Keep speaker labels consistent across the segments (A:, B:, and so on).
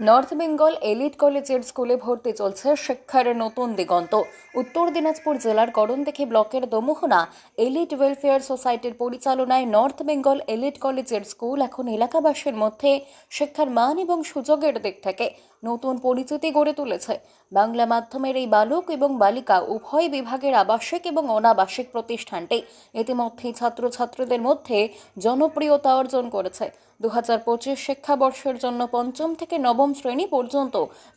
A: North Bengal Elite কলেজের স্কুলে ভর্তি চলছে শিক্ষার নতুন দিগন্ত। উত্তর দিনাজপুর জেলার করণদিঘি ব্লকের দমোহনা এলিট ওয়েলফেয়ার সোসাইটির পরিচালনায় নর্থ বেঙ্গল এলিট কলেজের স্কুল এখন এলাকাবাসীর মধ্যে শিক্ষার মান এবং সুযোগের দিক থেকে নতুন পরিচিতি গড়ে তুলেছে। বাংলা মাধ্যমের এই বালক এবং বালিকা উভয় বিভাগের আবাসিক এবং অনাবাসিক প্রতিষ্ঠানটি ইতিমধ্যেই ছাত্রছাত্রীদের মধ্যে জনপ্রিয়তা অর্জন করেছে। দু হাজার পঁচিশ শিক্ষাবর্ষের জন্য পঞ্চম থেকে নবম শ্রেণি পর্যন্ত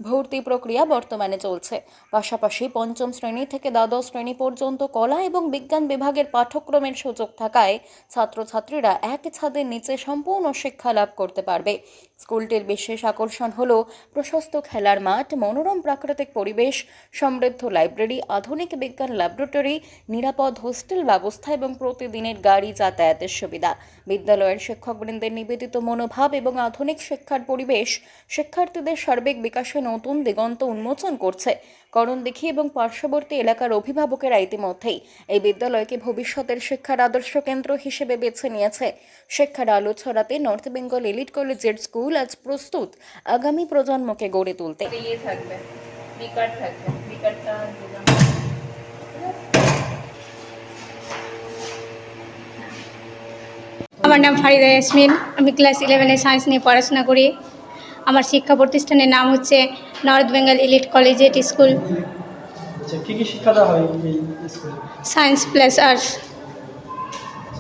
A: ভর্তি প্রক্রিয়া বর্তমানে চলছে। পাশাপাশি পঞ্চম শ্রেণি থেকে দ্বাদশ শ্রেণি পর্যন্ত কলা এবং বিজ্ঞান বিভাগের পাঠ্যক্রমের সুযোগ থাকায় ছাত্রছাত্রীরা এক ছাদের নিচে সম্পূর্ণ শিক্ষা লাভ করতে পারবে। স্কুলটির বিশেষ আকর্ষণ হল প্রশস্ত খেলার মাঠ, মনোরম প্রাকৃতিক পরিবেশ, সমৃদ্ধ লাইব্রেরি, আধুনিক বিজ্ঞান ল্যাবরেটরি, নিরাপদ হোস্টেল ব্যবস্থা এবং প্রতিদিনের গাড়ি যাতায়াতের সুবিধা। বিদ্যালয়ের শিক্ষকবৃন্দের নিবেদিত মনোভাব এবং আধুনিক শিক্ষার পরিবেশ শিক্ষার্থীদের সার্বিক বিকাশে নতুন দিগন্ত উন্মোচন করছে। করণদিঘি এবং পার্শ্ববর্তী এলাকার অভিভাবকেরা ইতিমধ্যেই এই বিদ্যালয়কে ভবিষ্যতের শিক্ষার আদর্শ কেন্দ্র হিসেবে বেছে নিয়েছে। শিক্ষার আলো ছড়াতে নর্থ বেঙ্গল এলিট কলেজের স্কুল আজ প্রস্তুত। আগামী প্রজন্মকে গড়ে তুলতে।
B: থাকবে
C: আমার নাম ফারিদা ইয়াসমিন আমি ক্লাস ইলেভেনে সায়েন্স নিয়ে পড়াশোনা করি। আমার শিক্ষা প্রতিষ্ঠানের নাম হচ্ছে North Bengal Elite Collegiate School.
D: আচ্ছা কী কী শিক্ষা দেওয়া হয়
C: সায়েন্স প্লাস আর্টস
D: আর কী কী বৈশিষ্ট্য রয়েছে এই এখানে?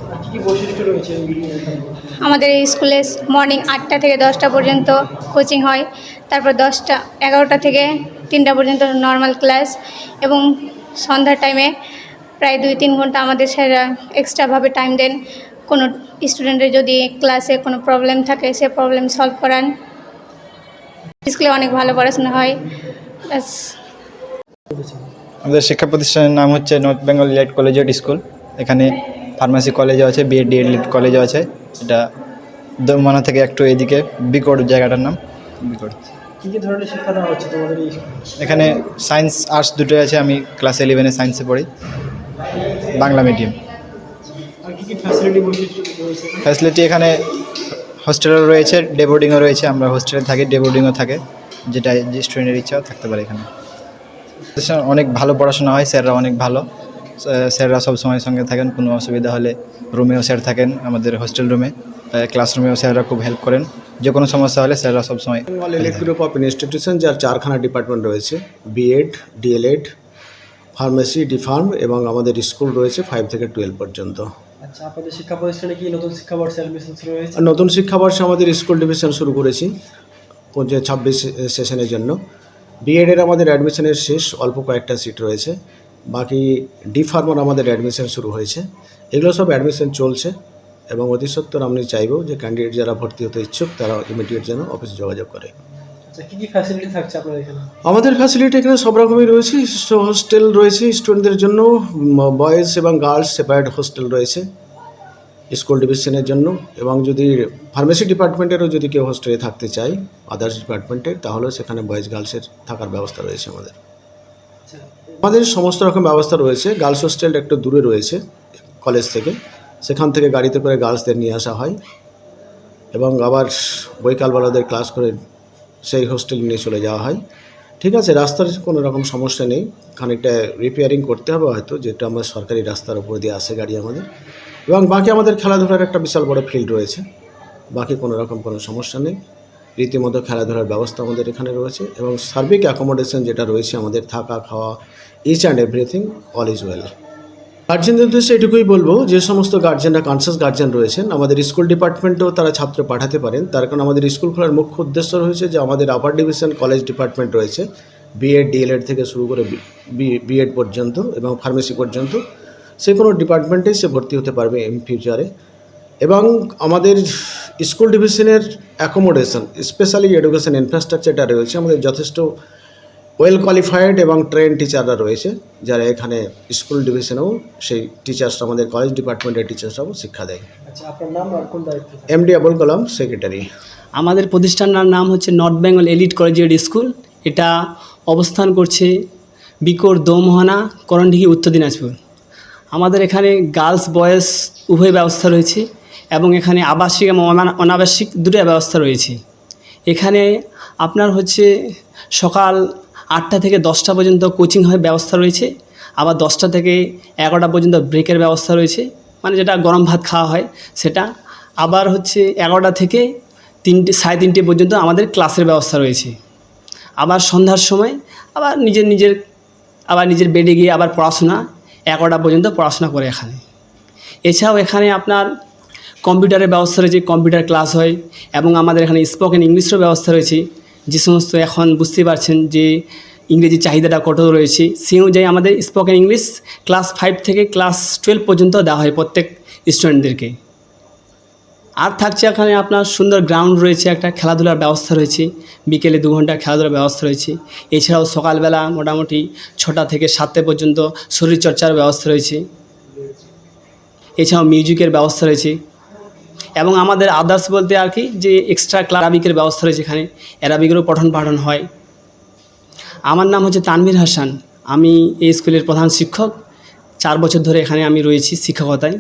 C: আমাদের এই স্কুলে মর্নিং আটটা থেকে দশটা পর্যন্ত কোচিং হয়। তারপর দশটা, এগারোটা থেকে তিনটা পর্যন্ত নর্মাল ক্লাস এবং সন্ধ্যার টাইমে প্রায় দুই তিন ঘণ্টা আমাদের স্যাররা এক্সট্রাভাবে টাইম দেন। কোনো স্টুডেন্টের যদি ক্লাসে কোনো প্রবলেম থাকে, সে প্রবলেম সলভ করান। স্কুলে অনেক ভালো পড়াশোনা হয়। ব্যাস।
E: আমাদের শিক্ষা প্রতিষ্ঠানের নাম হচ্ছে North Bengal Elite Collegiate School এখানে ফার্মাসি কলেজও আছে বিএড ডিএলএড কলেজও আছে। এটা দমমানা থেকে একটু এদিকে বিকট জায়গাটার নাম। বিকট।
D: কী কী ধরনের শিক্ষা দেওয়া হচ্ছে তোমাদের
E: এখানে সায়েন্স আর্টস দুটোই আছে আমি ক্লাস ইলেভেনে সায়েন্সে পড়ি। বাংলা মিডিয়াম
D: ফ্যাসিলিটি
E: এখানে হস্টেলও রয়েছে? ডে বোর্ডিংও রয়েছে আমরা হোস্টেলে থাকি ডে বোর্ডিংও থাকে যেটা যে স্টুডেন্টের ইচ্ছাও থাকতে পারে এখানে। অনেক ভালো পড়াশোনা হয় স্যাররা অনেক ভালো। স্যাররা সব সময় সঙ্গে থাকেন কোনো অসুবিধা হলে রুমেও স্যার থাকেন আমাদের হোস্টেল রুমে ক্লাসরুমেও স্যাররা খুব হেল্প করেন। যে কোনো সমস্যা হলে স্যাররা সব সময়
F: Bengal Elite Group of Institution যার চারখানা ডিপার্টমেন্ট রয়েছে বিএড ডিএলএড ফার্মেসি ডিফার্ম এবং আমাদের স্কুল রয়েছে ফাইভ থেকে টুয়েলভ পর্যন্ত।
D: আচ্ছা আপনাদের শিক্ষা প্রতিষ্ঠানে কি নতুন শিক্ষাবর্ষে অ্যাডমিশন শুরু হয়েছে
F: আর নতুন শিক্ষাবর্ষে আমাদের স্কুল ডিভিশন শুরু করেছি যে ছাব্বিশ সেশনের জন্য। বিএডের আমাদের অ্যাডমিশনের শেষ অল্প কয়েকটা সিট রয়েছে। বাকি ডি ফার্মার আমাদের অ্যাডমিশন শুরু হয়েছে। এগুলো সব অ্যাডমিশন চলছে এবং অতি সত্বর আমি চাইব যে ক্যান্ডিডেট যারা ভর্তি হতে ইচ্ছুক তারা ইমিডিয়েট যেন অফিসে যোগাযোগ করে।
D: আচ্ছা
F: আমাদের ফ্যাসিলিটি এখানে সব রকমই রয়েছে। হোস্টেল রয়েছে স্টুডেন্টদের জন্য বয়েজ এবং গার্লস সেপারেট হোস্টেল রয়েছে স্কুল ডিভিশনের জন্য এবং যদি ফার্মেসি ডিপার্টমেন্টেরও যদি কেউ হোস্টেলে থাকতে চায় আদার্স ডিপার্টমেন্টের তাহলেও সেখানে বয়েজ গার্লসের থাকার ব্যবস্থা রয়েছে আমাদের। আমাদের সমস্ত রকম ব্যবস্থা রয়েছে। গার্লস হোস্টেলটা একটু দূরে রয়েছে, কলেজ থেকে। সেখান থেকে গাড়িতে করে গার্লসদের নিয়ে আসা হয় এবং আবার বৈকালবেলাদের ক্লাস করে সেই হোস্টেল নিয়ে চলে যাওয়া হয়। ঠিক আছে, রাস্তার কোনো রকম সমস্যা নেই। খানিকটা রিপেয়ারিং করতে হবে হয়তো, যেটা আমার সরকারি রাস্তার উপর দিয়ে আসে গাড়ি আমাদের। এবং বাকি আমাদের খেলাধুলার একটা বিশাল বড় ফিল্ড রয়েছে। বাকি কোনো রকম কোনো সমস্যা নেই। রীতিমতো খেলাধুলার ব্যবস্থা আমাদের এখানে রয়েছে এবং সার্বিক অ্যাকোমোডেশন যেটা রয়েছে আমাদের, থাকা, খাওয়া each and everything all is well গার্জেনদের উদ্দেশ্যে এটুকুই বলব যে সমস্ত গার্জেনরা কনসাস গার্জেন রয়েছেন, আমাদের স্কুল ডিপার্টমেন্টেও তারা ছাত্র পাঠাতে পারেন। তার কারণ আমাদের স্কুল খোলার মুখ্য উদ্দেশ্য রয়েছে যে আমাদের আপার ডিভিশন কলেজ ডিপার্টমেন্ট রয়েছে বিএড ডিএলএড থেকে শুরু করে বিএড পর্যন্ত এবং ফার্মেসি পর্যন্ত। সে কোনো ডিপার্টমেন্টেই সে ভর্তি হতে পারবে ইন ফিউচারে এবং আমাদের স্কুল ডিভিশনের অ্যাকোমোডেশন স্পেশালি এডুকেশন ইনফ্রাস্ট্রাকচারটা রয়েছে আমাদের যথেষ্ট ওয়েল কোয়ালিফাইড এবং ট্রেন টিচাররা রয়েছে যারা এখানে স্কুল ডিভিশনেও সেই টিচার্সরা আমাদের কলেজ ডিপার্টমেন্টের টিচার্সরাও শিক্ষা দেয়।
D: আচ্ছা
F: এমডি আবুল কালাম সেক্রেটারি
G: আমাদের প্রতিষ্ঠানটার নাম হচ্ছে North Bengal Elite Collegiate School এটা অবস্থান করছে বিকোর দোমোহনা করণডিহি উত্তর দিনাজপুর। আমাদের এখানে গার্লস বয়েজ উভয় ব্যবস্থা রয়েছে। এবং এখানে আবাসিক এবং অনাবাসিক দুটো ব্যবস্থা রয়েছে। এখানে আপনার হচ্ছে সকাল আটটা থেকে দশটা পর্যন্ত কোচিং হয় ব্যবস্থা রয়েছে। আবার দশটা থেকে এগারোটা পর্যন্ত ব্রেকের ব্যবস্থা রয়েছে। মানে যেটা গরম ভাত খাওয়া হয়, সেটা আবার হচ্ছে এগারোটা থেকে তিনটে, সাড়ে তিনটে পর্যন্ত আমাদের ক্লাসের ব্যবস্থা রয়েছে। আবার সন্ধ্যার সময় আবার নিজের নিজের, আবার নিজের বেডে গিয়ে আবার পড়াশোনা, এগারোটা পর্যন্ত পড়াশোনা করে এখানে। এছাড়াও এখানে আপনার কম্পিউটারের ব্যবস্থা রয়েছে, কম্পিউটার ক্লাস হয় এবং আমাদের এখানে স্পোকেন ইংলিশেরও ব্যবস্থা রয়েছে। যে সমস্ত এখন বুঝতে পারছেন যে ইংরেজি চাহিদাটা কত রয়েছে। সেই অনুযায়ী আমাদের স্পোকেন ইংলিশ ক্লাস ফাইভ থেকে ক্লাস টুয়েলভ পর্যন্ত দেওয়া হয় প্রত্যেক স্টুডেন্টদেরকে আর থাকছে এখানে আপনার সুন্দর গ্রাউন্ড রয়েছে, একটা খেলাধুলার ব্যবস্থা রয়েছে। বিকেলে দু ঘণ্টা খেলাধুলার ব্যবস্থা রয়েছে। এছাড়াও সকালবেলা মোটামুটি ছটা থেকে সাতটা পর্যন্ত শরীরচর্চার ব্যবস্থা রয়েছে। এছাড়াও মিউজিকের ব্যবস্থা রয়েছে। এবং আমাদের আদার্স বলতে আর কি যে এক্সট্রা ক্লাবিকের ব্যবস্থা রয়েছে এখানে অ্যারাবিকেরও পঠন পাঠন হয়। আমার নাম হচ্ছে তানভীর হাসান। আমি এই স্কুলের প্রধান শিক্ষক। চার বছর ধরে এখানে আমি রয়েছি শিক্ষকতায়।